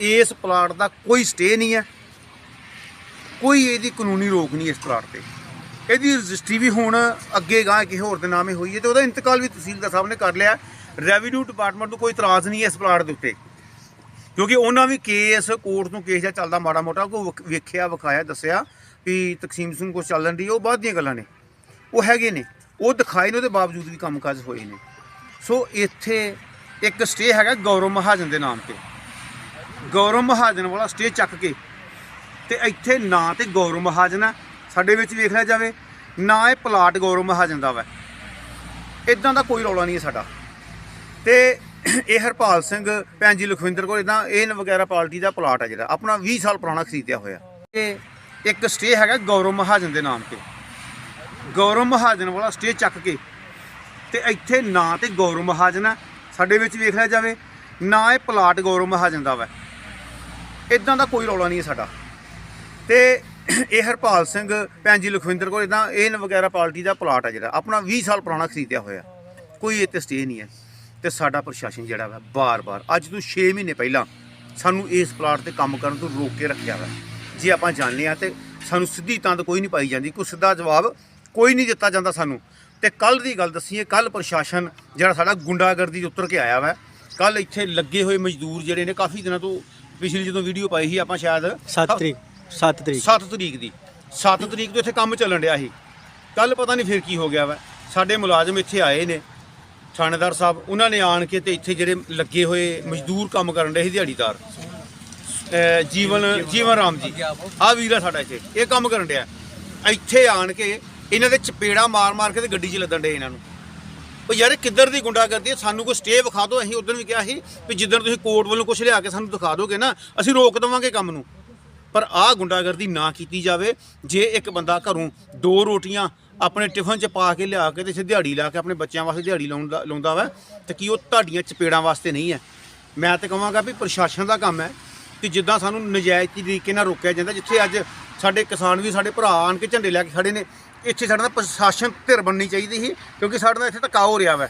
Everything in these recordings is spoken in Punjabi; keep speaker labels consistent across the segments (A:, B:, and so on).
A: ਇਸ ਪਲਾਟ ਦਾ ਕੋਈ ਸਟੇ ਨਹੀਂ ਹੈ। ਕੋਈ ਇਹਦੀ ਕਾਨੂੰਨੀ ਰੋਕ ਨਹੀਂ ਇਸ ਪਲਾਟ ਤੇ। ਇਹਦੀ ਰਜਿਸਟਰੀ ਵੀ ਹੁਣ ਅੱਗੇ ਗਾਂ ਕਿਸੇ ਹੋਰ ਦੇ ਨਾਮੇ ਹੋਈ ਹੈ ਤੇ ਉਹਦਾ ਇੰਤਕਾਲ ਵੀ ਤਹਿਸੀਲਦਾਰ ਸਾਹਿਬ ਨੇ ਕਰ ਲਿਆ। ਰੈਵਨਿਊ ਡਿਪਾਰਟਮੈਂਟ ਨੂੰ ਕੋਈ ਇਤਰਾਜ਼ ਨਹੀਂ ਹੈ ਇਸ ਪਲਾਟ ਦੇ ਉੱਤੇ। ਕਿਉਂਕਿ ਉਹਨਾਂ ਵੀ ਕੇਸ ਕੋਰਟ ਤੋਂ ਕੇਸ ਜਾਂ ਚੱਲਦਾ ਮਾੜਾ ਮੋਟਾ ਕੋ ਵੇਖਿਆ, ਵਿਖਾਇਆ, ਦੱਸਿਆ ਵੀ ਤਕਸੀਮ ਸਿੰਘ ਕੋ ਚੱਲਣ ਦੀ, ਉਹ ਬਾਅਦ ਦੀਆਂ ਗੱਲਾਂ ਨੇ। ਉਹ ਹੈਗੇ ਨੇ। ਉਹ ਦਿਖਾਏ ਨੇ, ਉਹਦੇ ਬਾਵਜੂਦ ਵੀ ਕੰਮਕਾਜ ਹੋਏ ਨੇ। ਸੋ ਇੱਥੇ ਇੱਕ ਸਟੇ ਹੈਗਾ ਗੌਰਵ ਮਹਾਜਨ ਦੇ ਨਾਮ ਤੇ। ਗੌਰਵ ਮਹਾਜਨ ਵਾਲਾ ਸਟੇ ਚੱਕ ਕੇ। ਤੇ ਇੱਥੇ ਨਾ ਤੇ ਗੌਰਵ ਮਹਾਜਨ ਆ। ਸਾਡੇ ਵਿੱਚ ਵੇਖ ਲਿਆ ਜਾਵੇ, ਨਾ ਇਹ ਪਲਾਟ ਗੌਰਵ ਮਹਾਜਨ ਦਾ ਵਾ। ਇਦਾਂ ਦਾ ਕੋਈ ਰੌਲਾ ਨਹੀਂ ਹੈ ਸਾਡਾ। ਤੇ ਇਹ ਹਰਪਾਲ ਸਿੰਘ, ਭੈਣ ਜੀ ਲਖਵਿੰਦਰ ਕੋਲ ਇਦਾਂ ਇਹ ਵਗੈਰਾ ਪਾਰਟੀ ਦਾ ਪਲਾਟ ਹੈ ਜਿਹੜਾ। ਆਪਣਾ 20 ਸਾਲ ਪੁਰਾਣਾ ਖਰੀਦਿਆ ਹੋਇਆ। ਇਹ ਇੱਕ ਸਟੇ ਹੈਗਾ ਗੌਰਵ ਮਹਾਜਨ ਦੇ ਨਾਮ ਤੇ। ਗੌਰਵ ਮਹਾਜਨ ਵਾਲਾ ਸਟੇ ਚੱਕ ਕੇ। ਤੇ ਇੱਥੇ ਨਾਂ ਤੇ ਗੌਰਵ ਮਹਾਜਨ ਆ। ਸਾਡੇ ਵਿੱਚ ਵੇਖ ਲਿਆ ਜਾਵੇ, ਨਾ ਇਹ ਪਲਾਟ ਗੌਰਵ ਮਹਾਜਨ ਦਾ ਵਾ। ਇਦਾਂ ਦਾ ਕੋਈ ਰੌਲਾ ਨਹੀਂ ਹੈ ਸਾਡਾ। ਤੇ ਇਹ ਹਰਪਾਲ ਸਿੰਘ, ਭੈਣ ਜੀ ਲਖਵਿੰਦਰ ਕੋਲ ਇਦਾਂ ਇਹ ਵਗੈਰਾ ਪਾਰਟੀ ਦਾ ਪਲਾਟ ਹੈ ਜਿਹੜਾ। ਆਪਣਾ 20 ਸਾਲ ਪੁਰਾਣਾ ਖਰੀਦਿਆ ਹੋਇਆ। ਕੋਈ ਇੱਥੇ ਸਟੇ ਨਹੀਂ ਹੈ। ਤੇ ਸਾਡਾ ਪ੍ਰਸ਼ਾਸਨ ਜਿਹੜਾ ਵਾ, ਬਾਰ-ਬਾਰ, ਅੱਜ ਤੋਂ 6 ਮਹੀਨੇ ਪਹਿਲਾਂ ਸਾਨੂੰ ਇਸ ਪਲਾਟ ਤੇ ਕੰਮ ਕਰਨ ਤੋਂ ਰੋਕ ਕੇ ਰੱਖਿਆ ਵਾ। ਜੇ ਆਪਾਂ ਜਾਣਦੇ ਆ ਤੇ ਸਾਨੂੰ ਸਿੱਧੀ ਤੰਦ ਕੋਈ ਨਹੀਂ ਪਾਈ ਜਾਂਦੀ, ਕੋਈ ਸਿੱਧਾ ਜਵਾਬ ਕੋਈ ਨਹੀਂ ਦਿੱਤਾ ਜਾਂਦਾ ਸਾਨੂੰ। ਤੇ ਕੱਲ ਦੀ ਗੱਲ ਦੱਸੀਏ ਕੱਲ ਪ੍ਰਸ਼ਾਸਨ ਜਿਹੜਾ ਸਾਡਾ ਗੁੰਡਾਗਰਦੀ ਉਤਰ ਕੇ ਆਇਆ ਵਾ ਕੱਲ ਇੱਥੇ ਲੱਗੇ ਹੋਏ ਮਜ਼ਦੂਰ ਜਿਹੜੇ ਨੇ, ਕਾਫੀ ਦਿਨਾਂ ਤੋਂ ਪਿਛਲੀ ਜਦੋਂ ਵੀਡੀਓ ਪਾਈ ਸੀ ਆਪਾਂ ਸ਼ਾਇਦ
B: 7 ਤਰੀਕ 7 ਤਰੀਕ।
A: 7 ਤਰੀਕ ਦੀ। 7 ਤਰੀਕ ਤੋਂ ਇੱਥੇ ਕੰਮ ਚੱਲਣ ਡਿਆ ਸੀ। ਕੱਲ ਪਤਾ ਨਹੀਂ ਫਿਰ ਕੀ ਹੋ ਗਿਆ ਵਾ। ਸਾਡੇ ਮੁਲਾਜ਼ਮ ਇੱਥੇ ਆਏ ਨੇ ਥਾਣੇਦਾਰ ਸਾਹਿਬ ਉਹਨਾਂ ਨੇ ਆਣ ਕੇ ਤੇ ਇੱਥੇ ਜਿਹੜੇ ਲੱਗੇ ਹੋਏ ਮਜ਼ਦੂਰ ਕੰਮ ਕਰਨ ਰਹੇ ਸੀ ਦਿਹਾੜੀਦਾਰ। ਜੀਵਨ ਜੀਵਨ ਰਾਮ ਜੀ ਆ ਵੀਰ ਆ ਸਾਡਾ ਇੱਥੇ ਇਹ ਕੰਮ ਕਰਨ ਡਿਆ। ਇੱਥੇ ਆਣ ਕੇ ਇਹਨਾਂ ਦੇ ਚਪੇੜਾ ਮਾਰ ਮਾਰ ਕੇ ਤੇ ਗੱਡੀ 'ਚ ਲੱਦਣ ਡੇ ਇਹਨਾਂ ਨੂੰ। ਉਹ ਯਾਰ ਇਹ ਕਿੱਧਰ ਦੀ ਗੁੰਡਾ ਕਰਦੀ ਹੈ? ਸਾਨੂੰ ਕੋਈ ਸਟੇ ਵਿਖਾ ਦਿਓ। ਅਸੀਂ ਉਦੋਂ ਵੀ ਕਿਹਾ ਸੀ ਵੀ ਜਿੱਦਣ ਤੁਸੀਂ ਕੋਰਟ ਵੱਲੋਂ ਕੁਝ ਲਿਆ ਕੇ ਸਾਨੂੰ ਦਿਖਾ ਦੋਗੇ ਨਾ, ਅਸੀਂ ਰੋਕ ਦੇਵਾਂਗੇ ਕੰਮ ਨੂੰ। ਪਰ ਆਹ ਗੁੰਡਾਗਰਦੀ ਨਾ ਕੀਤੀ ਜਾਵੇ। ਜੇ ਇੱਕ ਬੰਦਾ ਘਰੋਂ ਦੋ ਰੋਟੀਆਂ ਆਪਣੇ ਟਿਫਨ 'ਚ ਪਾ ਕੇ ਲਿਆ ਕੇ ਤੇ ਇੱਥੇ ਦਿਹਾੜੀ ਲਾ ਕੇ ਆਪਣੇ ਬੱਚਿਆਂ ਵਾਸਤੇ ਦਿਹਾੜੀ ਲਾਉਂਦਾ ਲਾਉਂਦਾ ਵਾ, ਤੇ ਕੀ ਉਹ ਤੁਹਾਡੀਆਂ ਚਪੇੜਾਂ ਵਾਸਤੇ ਨਹੀਂ ਹੈ? ਮੈਂ ਤਾਂ ਕਹਾਂਗਾ ਵੀ ਪ੍ਰਸ਼ਾਸਨ ਦਾ ਕੰਮ ਹੈ ਕਿ ਜਿੱਦਾਂ ਸਾਨੂੰ ਨਜਾਇਜ਼ ਤਰੀਕੇ ਨਾਲ ਰੋਕਿਆ ਜਾਂਦਾ, ਜਿੱਥੇ ਅੱਜ ਸਾਡੇ ਕਿਸਾਨ ਵੀ, ਸਾਡੇ ਭਰਾ ਆਣ ਕੇ ਝੰਡੇ ਲੈ ਕੇ ਖੜੇ ਨੇ ਇੱਥੇ ਸਾਡੇ ਨਾਲ ਪ੍ਰਸ਼ਾਸਨ ਧਿਰ ਬਣਨੀ ਚਾਹੀਦੀ ਸੀ, ਕਿਉਂਕਿ ਸਾਡੇ ਨਾਲ ਇੱਥੇ ਧੱਕਾ ਹੋ ਰਿਹਾ ਵਾ।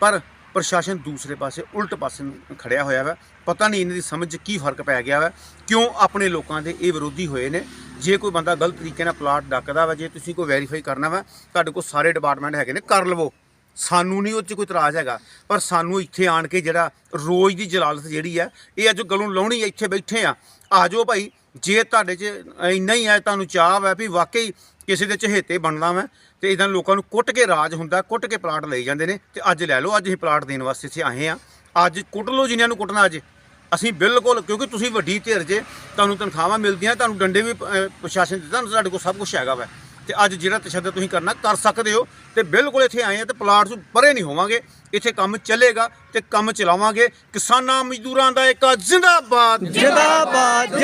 A: ਪਰ ਪ੍ਰਸ਼ਾਸਨ ਦੂਸਰੇ ਪਾਸੇ, ਉਲਟ ਪਾਸੇ ਨੂੰ ਖੜਿਆ ਹੋਇਆ ਵਾ। ਪਤਾ ਨਹੀਂ ਇਹਨਾਂ ਦੀ ਸਮਝ 'ਚ ਕੀ ਫ਼ਰਕ ਪੈ ਗਿਆ ਵਾ। ਕਿਉਂ ਆਪਣੇ ਲੋਕਾਂ ਦੇ ਇਹ ਵਿਰੋਧੀ ਹੋਏ ਨੇ? ਜੇ ਕੋਈ ਬੰਦਾ ਗਲਤ ਤਰੀਕੇ ਨਾਲ ਪਲਾਟ ਡੱਕਦਾ ਵਾ, ਜੇ ਤੁਸੀਂ ਕੋਈ ਵੈਰੀਫਾਈ ਕਰਨਾ ਵਾ, ਤੁਹਾਡੇ ਕੋਲ ਸਾਰੇ ਡਿਪਾਰਟਮੈਂਟ ਹੈਗੇ ਨੇ, ਕਰ ਲਵੋ। ਸਾਨੂੰ ਨਹੀਂ ਉਹ 'ਚ ਕੋਈ ਇਤਰਾਜ਼ ਹੈਗਾ। ਪਰ ਸਾਨੂੰ ਇੱਥੇ ਆਣ ਕੇ ਜਿਹੜਾ ਰੋਜ਼ ਦੀ ਜਲਾਲਤ ਜਿਹੜੀ ਆ, ਇਹ ਅੱਜ ਗਲੋਂ ਲਾਉਣੀ ਇੱਥੇ ਬੈਠੇ ਆ। ਆ ਜਾਓ ਭਾਈ, ਜੇ ਤੁਹਾਡੇ 'ਚ ਇੰਨਾ ਹੀ ਹੈ ਤੁਹਾਨੂੰ ਚਾਹ ਵਾ ਵੀ ਵਾਕਈ ਕਿਸੇ ਦੇ ਚਹੇਤੇ ਬਣਦਾ ਵਾ ਤੇ ਇਦਾਂ ਲੋਕਾਂ ਨੂੰ ਕੁੱਟ ਕੇ ਰਾਜ ਹੁੰਦਾ, ਕੁੱਟ ਕੇ ਪਲਾਟ ਲਈ ਜਾਂਦੇ ਨੇ ਤੇ ਅੱਜ ਲੈ ਲਓ, ਅੱਜ ਅਸੀਂ ਪਲਾਟ ਦੇਣ ਵਾਸਤੇ ਇੱਥੇ ਆਏ ਆ ਅੱਜ ਕੁੱਟ ਲਓ ਜਿਨ੍ਹਾਂ ਨੂੰ ਕੁੱਟਣਾ ਅੱਜ। ਅਸੀਂ ਬਿਲਕੁਲ, ਕਿਉਂਕਿ ਤੁਸੀਂ ਵੱਡੀ ਧਿਰ ਜੇ, ਤੁਹਾਨੂੰ ਤਨਖਾਹਾਂ ਮਿਲਦੀਆਂ, ਤੁਹਾਨੂੰ ਡੰਡੇ ਵੀ ਪ੍ਰਸ਼ਾਸਨ ਦਿੱਤਾ ਸਾਡੇ ਕੋਲ ਸਭ ਕੁਝ ਹੈਗਾ ਵਾ। ਤੇ ਅੱਜ ਜਿਹੜਾ ਤਸ਼ੱਦਦ ਤੁਸੀਂ ਕਰਨਾ, ਕਰ ਸਕਦੇ ਹੋ ਤੇ ਬਿਲਕੁਲ ਇੱਥੇ ਆਏ ਆ ਤੇ ਪਲਾਟ ਤੋਂ ਪਰੇ ਨਹੀਂ ਹੋਵਾਂਗੇ। ਇੱਥੇ ਕੰਮ ਚੱਲੇਗਾ ਤੇ ਕੰਮ ਚਲਾਵਾਂਗੇ। ਕਿਸਾਨਾਂ ਮਜ਼ਦੂਰਾਂ ਦਾ ਇੱਕ ਜ਼ਿੰਦਾਬਾਦ।
B: ਜਿੰਦਾਬਾਦ।